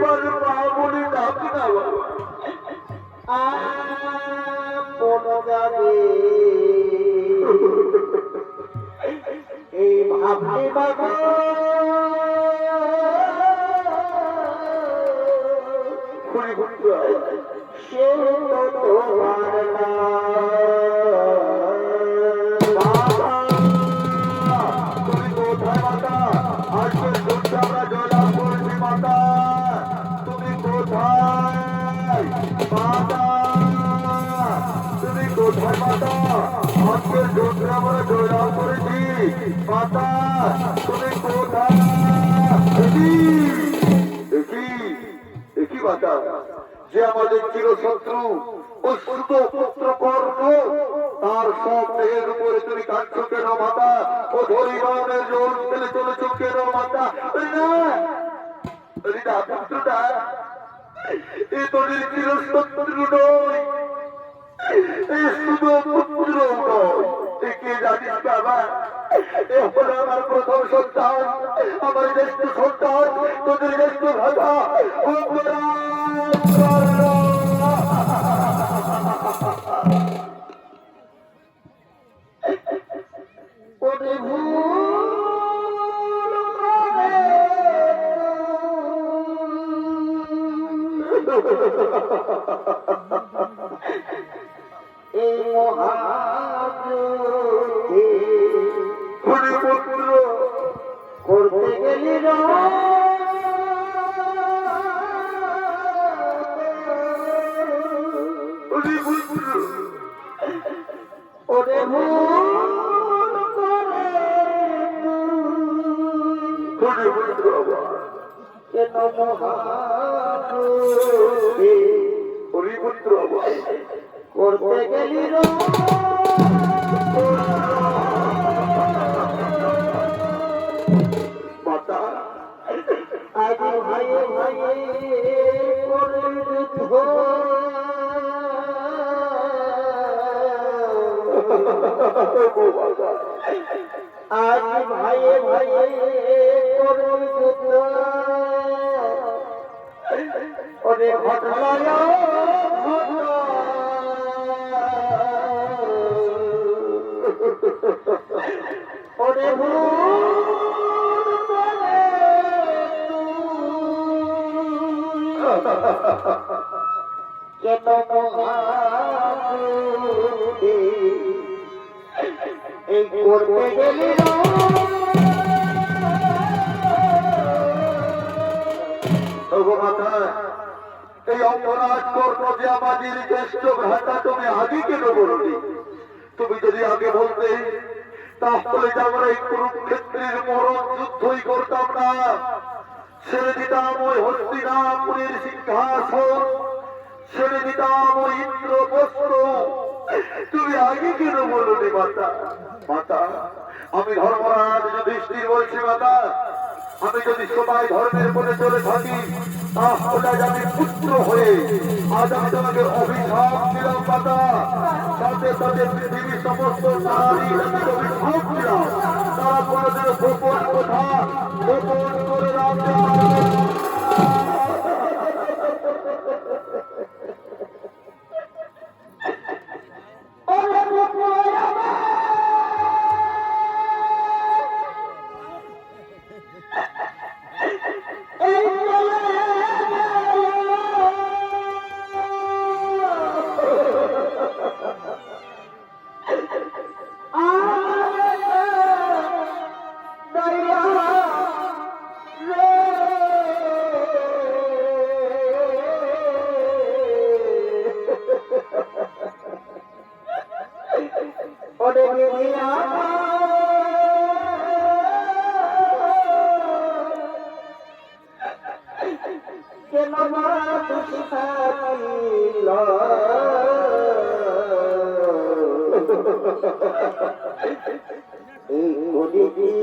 একবার মা বলে ডাকি এই ভাবলি বাবা মাতা যে আমাদের চিরশত্রু শুধু পুত্র কর্ণ তার সব দেহের উপরে তুমি কাঁদছ কেন মাতা? ও ধরিবানের জোর ফেলে চলেছ কেন মাতা? না পুত্রটা। এ তোদের চিরশত্রু নয়। এ শুধু পুত্র নয়। এ জানিস বাবা? এ হলো আমার প্রথম সন্তান আমার জ্যেষ্ঠ সন্তান তোদের জ্যেষ্ঠ ভাষা ওরে পুত্র ওরে ভুল করে পুত্র বাবা কেন মহাজে পুত্র করতে গেলি রে কেন এই করতে গেলি ওগো অপরাধ কর্ম যে আমাদের জ্যেষ্ঠ ভ্রাতা তুমি আগে কেন বলনি? তুমি যদি আগে বলতে, তাহলে আমরা এই কুরুক্ষেত্রের মরণ যুদ্ধই করতাম না। ছেড়ে দিতাম ওই হস্তিনাপুরের সিংহাসন, ছেড়ে দিতাম ওই ইন্দ্রপ্রস্ত তুমি আগে কেন বলনি, মাতা? মাতা, আমি ধর্মরাজ যুধিষ্ঠির বলছি, মাতা। আমি যদি সবাই ধর্মের মনে চলে থাকি, তাহলে আমি পুত্র হয়ে আজ আমি তোমাকে অভিশাপ দিলাম পাতা সাথে সাথে পৃথিবীর সমস্ত নারী অভিশাপ দিলাম তারা কোনোদিন গোপন কথা, গোপন করে রাখতে পারবে এই করি দেখিয়া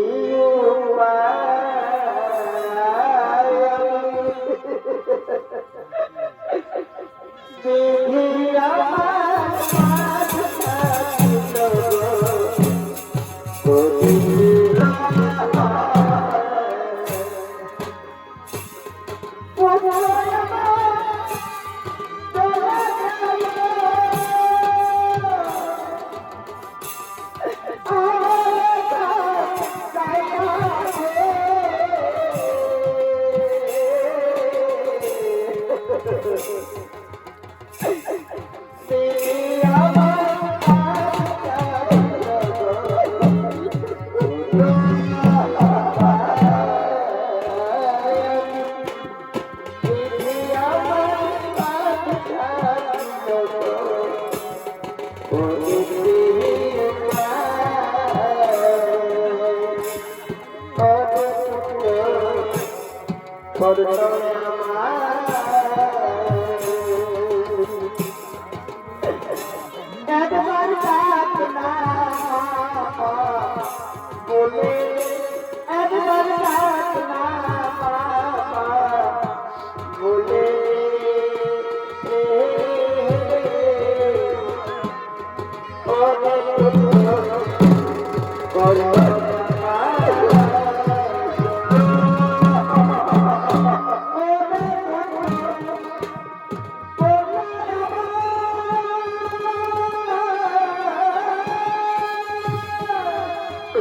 করতাম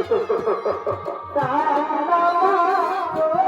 মায়ের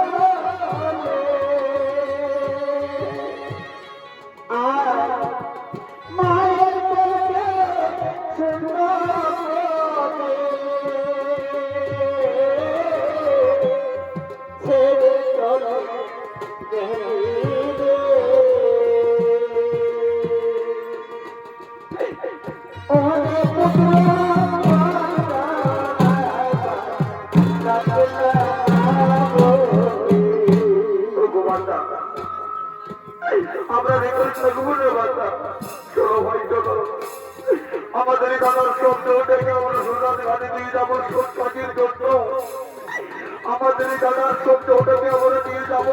আমাদের দাদার সত্য ওটাকে আমরা নিয়ে যাব।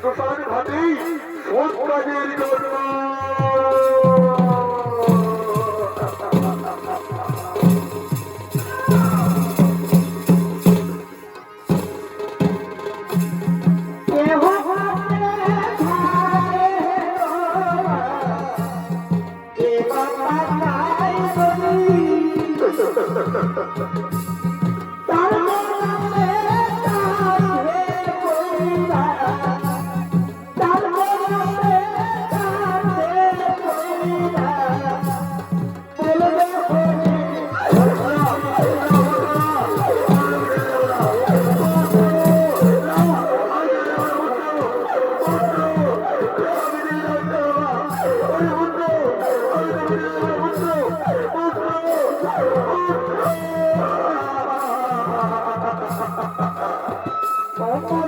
শ্মশান ঘাটে সোন কাজের জন্য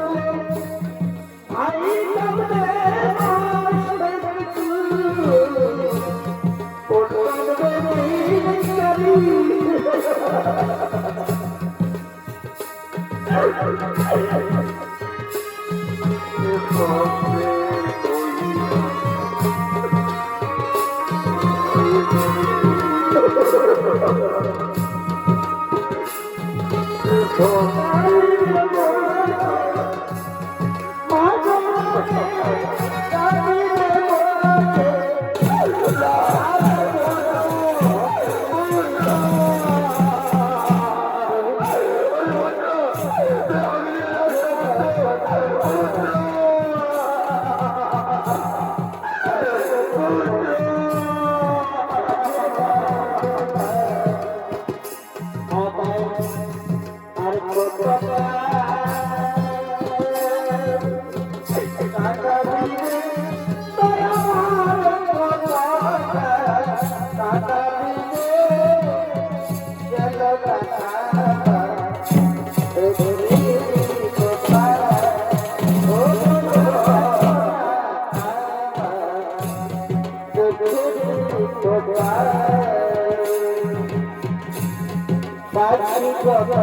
পাখি কত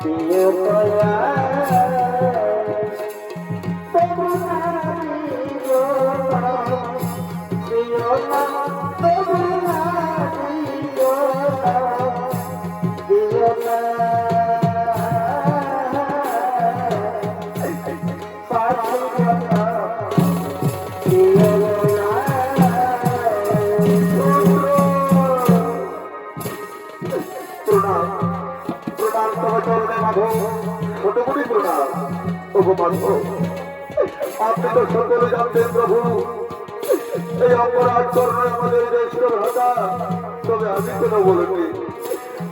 প্রিয় তোরা আপনি তো সকলে জানতেন প্রভু। এই অপরাধ করলে আমাদের জ্যেষ্ঠ ভাষা তবে আমি কেন বলিনি?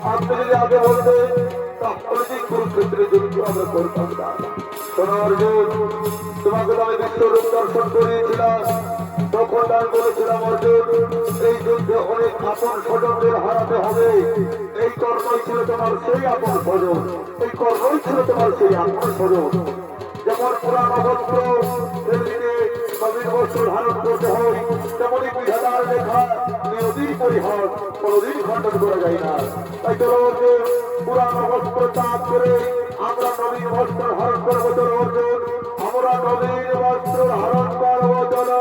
আপনি যদি আগে বলতেন দর্শন করিয়েছিলাম। তখন আমি বলেছিলাম, অর্জুন, এই যুদ্ধে অনেক আপন স্বজনদের হারাতে হবে। এই কর্মই ছিল তোমার সেই আপন স্বজন। এই কর্মই ছিল তোমার সেই আপন স্বজন। যখন পুরাণ অবস্থ প্রতিদিনে কবির বস্তু ধারণ করতে হয়। তেমনই বিধাতার লেখা নিয়তির পরিহার কোনোদিন খণ্ডন করা যায় না। তাই চলবর্গে পুরাণ অবস্থ চাপ করে আমরা নবীন বস্ত্র ধারণ করব চলবর্গে আমরা নবীন বস্ত্র ধারণ করব, চলো।